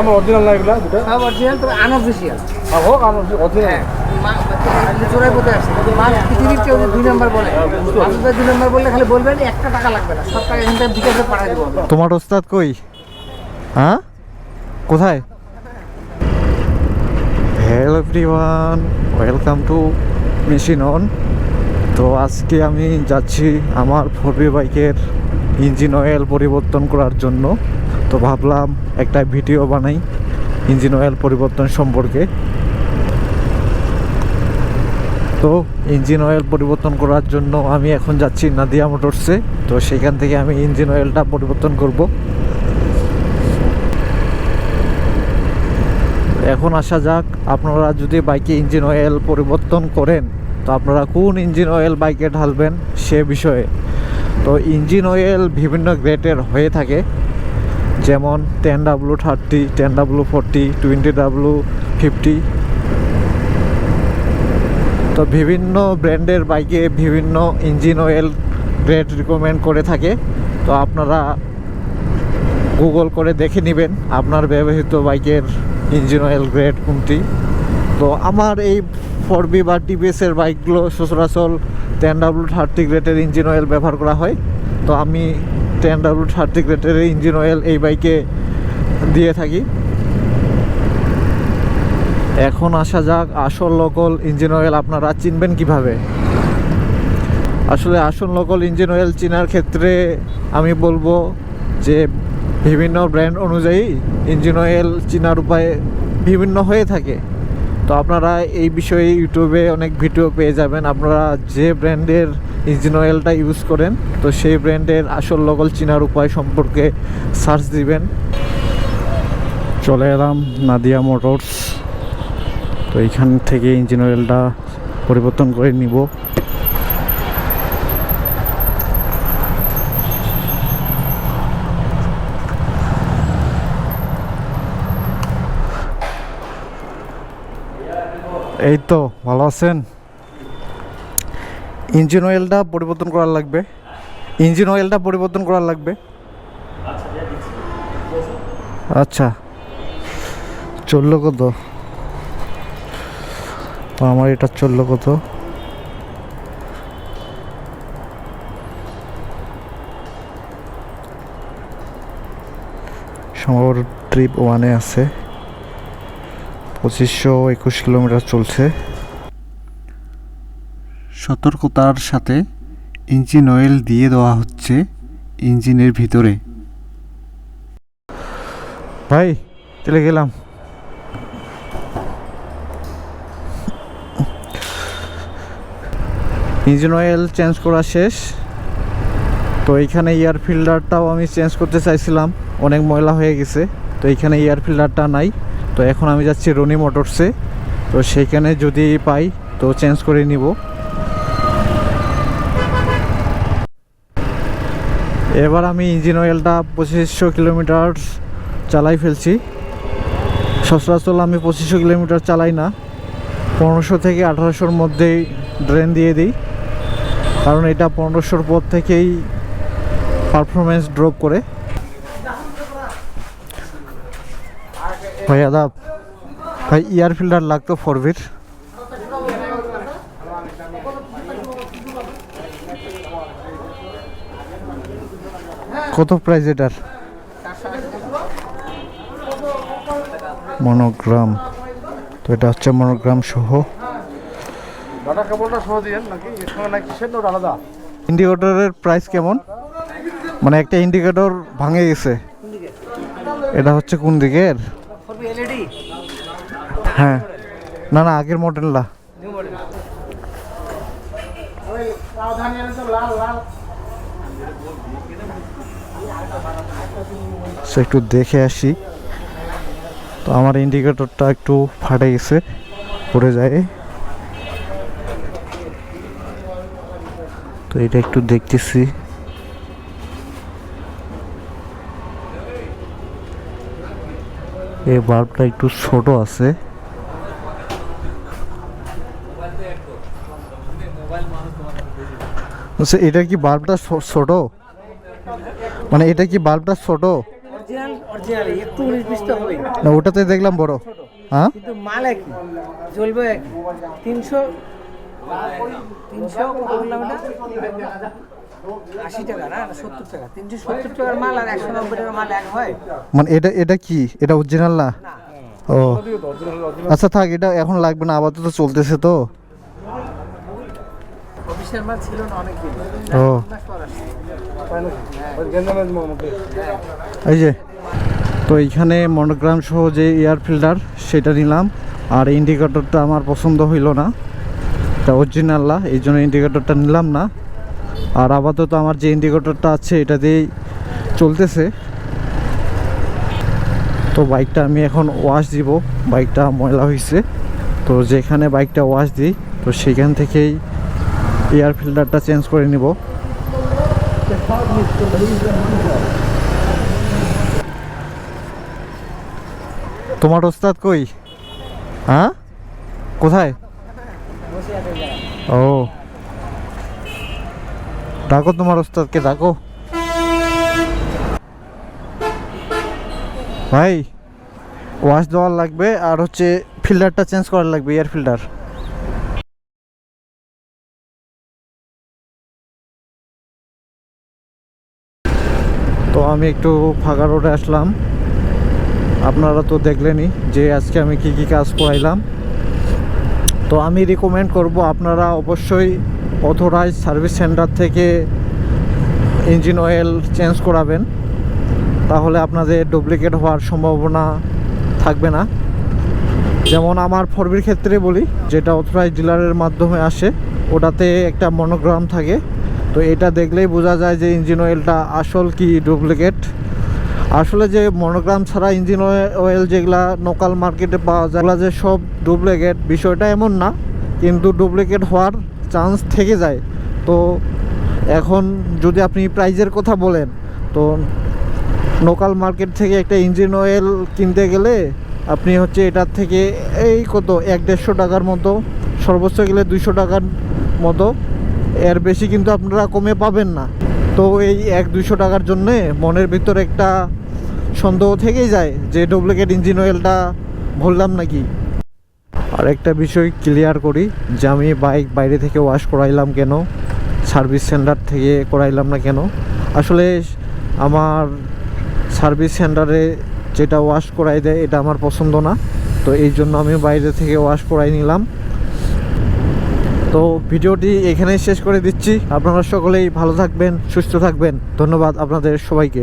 আমার অরিজিনাল না এগুলা দুটো? সব অরিজিনাল তবে আনঅফিসিয়াল হ্যাঁ হোক আমার অরিজিনাল চোরাই পথে আসছে মাছ পৃথিবীর কেউ দুই নম্বর বলে মাসুদ দুই নম্বর বললে খালি বলবেন একটা টাকা লাগবে না সব টাকা এখান থেকে বিকাশে পাঠিয়ে দেবো তোমার ওস্তাদ কই? হ্যাঁ? কোথায়? Hello everyone welcome to machine on তো আজকে আমি যাচ্ছি আমার ফোর বাইকের ইঞ্জিন অয়েল পরিবর্তন করার জন্য। তো ভাবলাম একটা ভিডিও বানাই, ইঞ্জিন অয়েল পরিবর্তন সম্পর্কে। তো ইঞ্জিন অয়েল পরিবর্তন করার জন্য আমি এখন যাচ্ছি নাদিয়া মোটরসে, তো সেখান থেকে আমি ইঞ্জিন অয়েলটা পরিবর্তন করব। এখন আসা যাক, আপনারা যদি বাইকে ইঞ্জিন অয়েল পরিবর্তন করেন, তো আপনারা কোন ইঞ্জিন অয়েল বাইকে ঢালবেন সে বিষয়ে। তো ইঞ্জিন অয়েল বিভিন্ন গ্রেডের হয়ে থাকে। যেমন ten W thirty ten W forty twenty W fifty তো বিভিন্ন ব্র্যান্ডের বাইকে বিভিন্ন ইঞ্জিন অয়েল গ্রেড রিকমেন্ড করে থাকে। তো আপনারা গুগল করে দেখে নেবেন আপনার ব্যবহৃত বাইকের ইঞ্জিন অয়েল গ্রেড কোনটি। তো আমার এই ফোর বি বা টিভিএসের বাইকগুলো সচরাচর টেন ডাব্লু থার্টি গ্রেডের ইঞ্জিন অয়েল ব্যবহার করা হয়। তো আমি টেন ডাব্লু থার্টি গ্রেডের ইঞ্জিন অয়েল এই বাইকে দিয়ে থাকি। এখন আসা যাক, আসল লোকাল ইঞ্জিন অয়েল আপনারা চিনবেন কীভাবে? আসলে আসল লোকল ইঞ্জিন অয়েল চেনার ক্ষেত্রে আমি বলব যে বিভিন্ন ব্র্যান্ড অনুযায়ী ইঞ্জিন অয়েল চেনার উপায় বিভিন্ন হয়ে থাকে। তো আপনারা এই বিষয়ে ইউটিউবে অনেক ভিডিও পেয়ে যাবেন। আপনারা যে ব্র্যান্ডের ইঞ্জিন অয়েলটা ইউজ করেন, তো সেই ব্র্যান্ডের আসল লগল চিনার উপায় সম্পর্কে সার্চ দিবেন। চলে এলাম নাদিয়া মোটরস। তো এইখান থেকে ইঞ্জিন অয়েলটা পরিবর্তন করে নিব। এই তো, ভালো আছেন? ইঞ্জিন অয়েলটা পরিবর্তন করার লাগবে। ইঞ্জিন অয়েলটা পরিবর্তন করার লাগবে। আচ্ছা। চলল কত? তো আমার এটা চলল কত? সম্ভবত ট্রিপ ওয়ানে আছে। পঁচিশশো একুশ কিলোমিটার চলছে। সতর্কতার সাথে ইঞ্জিন অয়েল দিয়ে দেওয়া হচ্ছে ইঞ্জিনের ভিতরে। ভাই চলে গেলাম। ইঞ্জিন অয়েল চেঞ্জ করা শেষ। তো এইখানে এয়ার ফিল্টারটাও আমি চেঞ্জ করতে চাইছিলাম অনেক ময়লা হয়ে গেছে। তো এইখানে এয়ার ফিল্টারটা নাই। তো এখন আমি যাচ্ছি রনি মোটরসে। তো সেইখানে যদি পাই, তো চেঞ্জ করে নিব। এবার আমি ইঞ্জিন অয়েলটা পঁচিশশো কিলোমিটার চালাই ফেলছি। সচরাচর আমি পঁচিশশো কিলোমিটার চালাই না। পনেরোশো থেকে আঠারোশোর মধ্যেই ড্রেন দিয়ে দিই। কারণ এটা পনেরোশোর পর থেকেই পারফরমেন্স ড্রপ করে। ভাই আদাব ভাই ইয়ার ফিল্টার লাগতো ফরবির কত প্রাইস এটার? মনোগ্রাম তো এটা হচ্ছে মনোগ্রাম সহ। ইন্ডিকেটরের প্রাইস কেমন? মানে একটা ইন্ডিকেটর ভাঙে গেছে। এটা হচ্ছে কোন দিকের? হ্যাঁ। না না আগের মডেলটা নিউ মডেল ওই সাবধানে তো লাল লাল। সো একটু দেখে আসি। তো আমার ইন্ডিকেটরটা একটু ফাটে গেছে পড়ে যায়। তো এটা একটু দেখতেছি। এই বাল্বটা একটু ছোট আছে। আচ্ছা এটা কি বাল্বটা ছোট? মানে এটা কি বাল্বটা ছোট? না ওটাতে দেখলাম বড়। হ্যাঁ? কিন্তু মাল একই জ্বলবে তিনশো তিনশো আশি টাকা না সত্তর টাকা। তিনশো সত্তর টাকার মাল আর একশো নব্বই টাকার মাল এক হয়। মানে এটা এটা কি? এটা অরিজিনাল না? না। ও। আচ্ছা থাক এটা এখন লাগবে না আপাতত চলতেছে তো। অফিসের মাল ছিল না অনেক দিন ও। গেঞ্জামের মধ্যে এই যে তো এইখানে মনোগ্রাম সহ যে এয়ার ফিল্টার সেটা নিলাম। আর ইন্ডিকেটরটা আমার পছন্দ হইল না। এটা অরিজিনাল না এই জন্য ইন্ডিকেটরটা নিলাম না। আর আপাতত আমার যে ইন্ডিকেটরটা আছে, এটা দিয়েই চলতেছে। তো বাইকটা আমি এখন ওয়াশ দিব। বাইকটা ময়লা হয়েছে তো যেখানে বাইকটা ওয়াশ দিই, তো সেখান থেকেই এয়ার ফিল্টারটা চেঞ্জ করে নিব। তোমার ওস্তাদ কই? হ্যাঁ? কোথায়? ও। ডাকো তোমার ওস্তাদকে, ডাকো। ভাই ওয়াশ দেওয়ার লাগবে আর হচ্ছে ফিল্টারটা চেঞ্জ করার লাগবে এয়ার ফিল্টার তো আমি একটু ফাঁকা রোডে আসলাম। আপনারা তো দেখলেনই যে আজকে আমি কি কি কাজ করাইলাম। তো আমি রিকমেন্ড করব, আপনারা অবশ্যই অথরাইজ সার্ভিস সেন্টার থেকে ইঞ্জিন অয়েল চেঞ্জ করাবেন। তাহলে আপনাদের ডুপ্লিকেট হওয়ার সম্ভাবনা থাকবে না। যেমন আমার ফরবির ক্ষেত্রে বলি, যেটা অথরাইজ ডিলারের মাধ্যমে আসে, ওটাতে একটা মনোগ্রাম থাকে। তো এটা দেখলেই বোঝা যায় যে ইঞ্জিন অয়েলটা আসল কি ডুপ্লিকেট। আসলে যে মনোগ্রাম ছাড়া ইঞ্জিন অয়েল যেগুলা লোকাল মার্কেটে পাওয়া যায় যে সব ডুপ্লিকেট, বিষয়টা এমন না। কিন্তু ডুপ্লিকেট হওয়ার চান্স থেকে যায়। তো এখন যদি আপনি প্রাইজের কথা বলেন, তো লোকাল মার্কেট থেকে একটা ইঞ্জিন অয়েল কিনতে গেলে আপনি হচ্ছে এটার থেকে এই কত, এক দেড়শো টাকার মতো, সর্বোচ্চ গেলে দুইশো টাকার মতো। এর বেশি কিন্তু আপনারা কমে পাবেন না। তো এই এক দুইশো টাকার জন্যে মনের ভিতর একটা সন্দেহ থেকেই যায় যে ডুপ্লিকেট ইঞ্জিন অয়েলটা ভরলাম নাকি। আর একটা বিষয় ক্লিয়ার করি, যে আমি বাইক বাইরে থেকে ওয়াশ করাইলাম কেন? সার্ভিস সেন্টার থেকে করাইলাম না কেন? আসলে আমার সার্ভিস সেন্টারে যেটা ওয়াশ করাই দেয়, এটা আমার পছন্দ না। তো এই জন্য আমি বাইরে থেকে ওয়াশ করাই নিলাম। তো ভিডিওটি এখানেই শেষ করে দিচ্ছি। আপনারা সকলেই ভালো থাকবেন, সুস্থ থাকবেন। ধন্যবাদ আপনাদের সবাইকে।